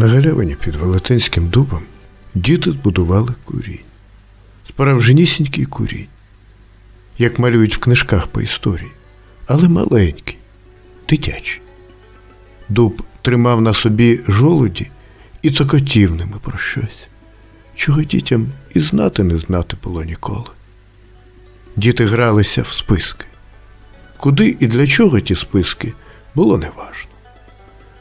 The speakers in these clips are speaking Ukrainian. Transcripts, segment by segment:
На галявині під велетенським дубом діти збудували курінь. Справжнісінький курінь, як малюють в книжках по історії, але маленький, дитячий. Дуб тримав на собі жолуді і цокотів ними про щось, чого дітям і знати не знати було ніколи. Діти гралися в списки. Куди і для чого ті списки було неважно.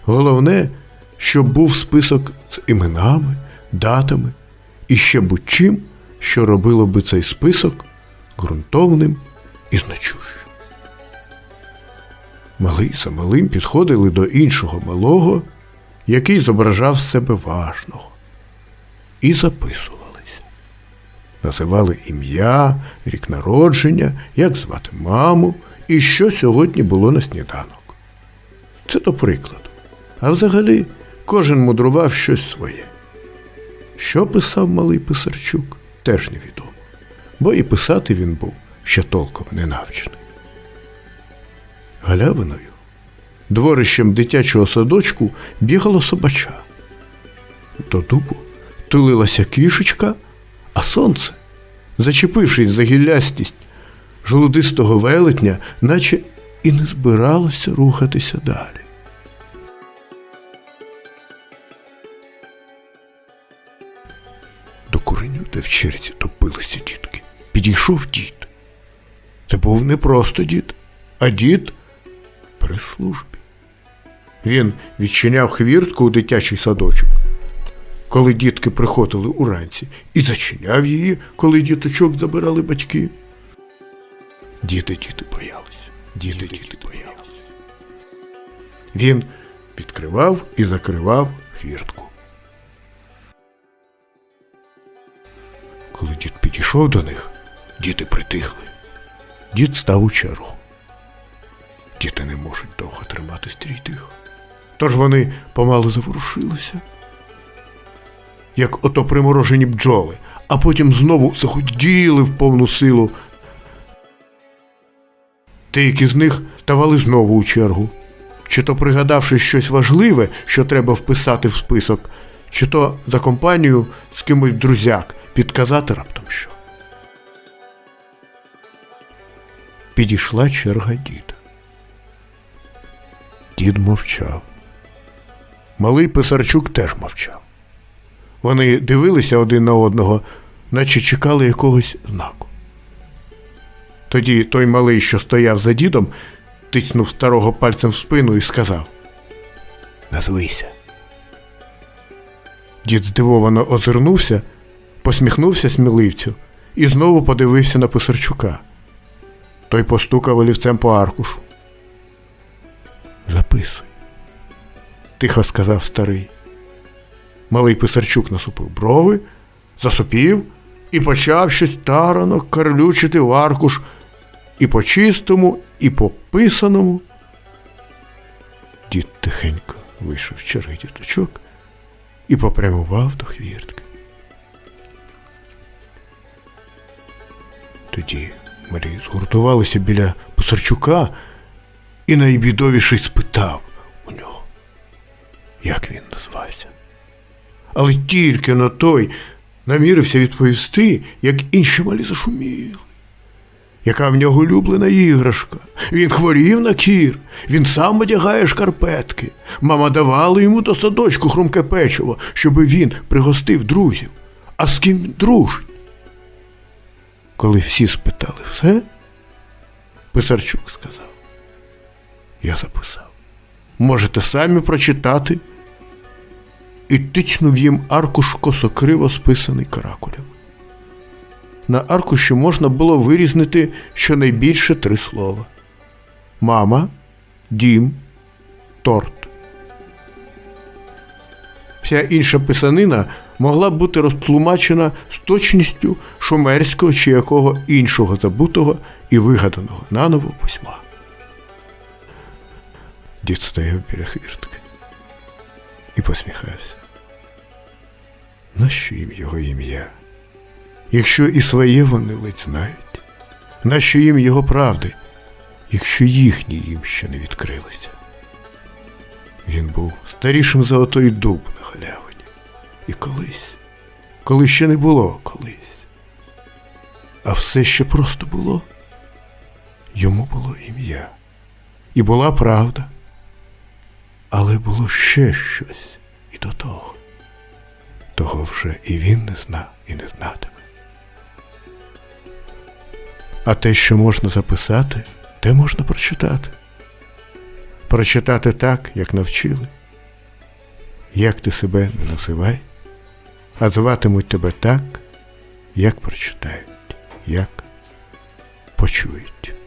Головне, щоб був список з іменами, датами і ще будь-чим, що робило би цей список ґрунтовним і значущим. Малий за малим підходили до іншого малого, який зображав себе важного, і записувалися. Називали ім'я, рік народження, як звати маму і що сьогодні було на сніданок. Це до прикладу. А взагалі кожен мудрував щось своє. Що писав малий Писарчук, теж невідомо, бо і писати він був ще толком не навчений. Галявиною, дворищем дитячого садочку бігало собача. До дубу тулилася кішечка, а сонце, зачепившись за гіллястість жолудистого велетня, наче і не збиралося рухатися далі. До куреню, де в черзі топилися дітки, підійшов дід. Це був не просто дід, а дід при службі. Він відчиняв хвіртку у дитячий садочок, коли дітки приходили уранці, і зачиняв її, коли діточок забирали батьки. Діти, діти боялися, діти, діти боялися. Він відкривав і закривав хвіртку. Підійшов до них, діти притихли. Дід став у чергу. Діти не можуть довго тримати стрій тихо. Тож вони помалу заворушилися, як ото приморожені бджоли, а потім знову загуділи в повну силу. Деякі з них ставали знову у чергу, чи то пригадавши щось важливе, що треба вписати в список, чи то за компанію з кимось друзяк підказати раптом що. Підійшла черга діда. Дід мовчав. Малий Писарчук теж мовчав. Вони дивилися один на одного, наче чекали якогось знаку. Тоді той малий, що стояв за дідом, тицнув старого пальцем в спину і сказав Назвися. Дід здивовано озирнувся, посміхнувся сміливцю і знову подивився на Писарчука. Той постукав олівцем по аркушу. Записуй, тихо сказав старий. Малий Писарчук насупив брови, засопів і почав щось тарано карлючити в аркуш і по чистому, і по писаному. Дід тихенько вийшов з черги діточок і попрямував до хвіртки. Тоді малі згуртувалися біля Писарчука і найбідовіший спитав у нього, як він назвався. Але тільки на той намірився відповісти, як інші малі зашуміли. Яка в нього улюблена іграшка. Він хворів на кір, він сам одягає шкарпетки. Мама давала йому до садочку хрумке печиво, щоби він пригостив друзів. А з ким дружить? Коли всі спитали все, Писарчук сказав. Я записав. Можете самі прочитати. І тичнув їм аркуш косокриво списаний каракулем. На аркуші можна було вирізнити щонайбільше три слова: мама, дім, торт. Вся інша писанина могла бути розтлумачена з точністю шумерського чи якого іншого забутого і вигаданого наново письма. Дід стояв біля хвіртки і посміхався. Нащо їм його ім'я? Якщо і своє вони ледь знають, нащо їм його правди, якщо їхні їм ще не відкрилися? Він був старішим за отой дуб на галявині. І колись, коли ще не було колись. А все ще просто було. Йому було ім'я. І була правда. Але було ще щось і до того. Того вже і він не знав і не знатиме. А те, що можна записати, те можна прочитати. Прочитати так, як навчили. Як ти себе не називай, а зватимуть тебе так, як прочитають, як почують.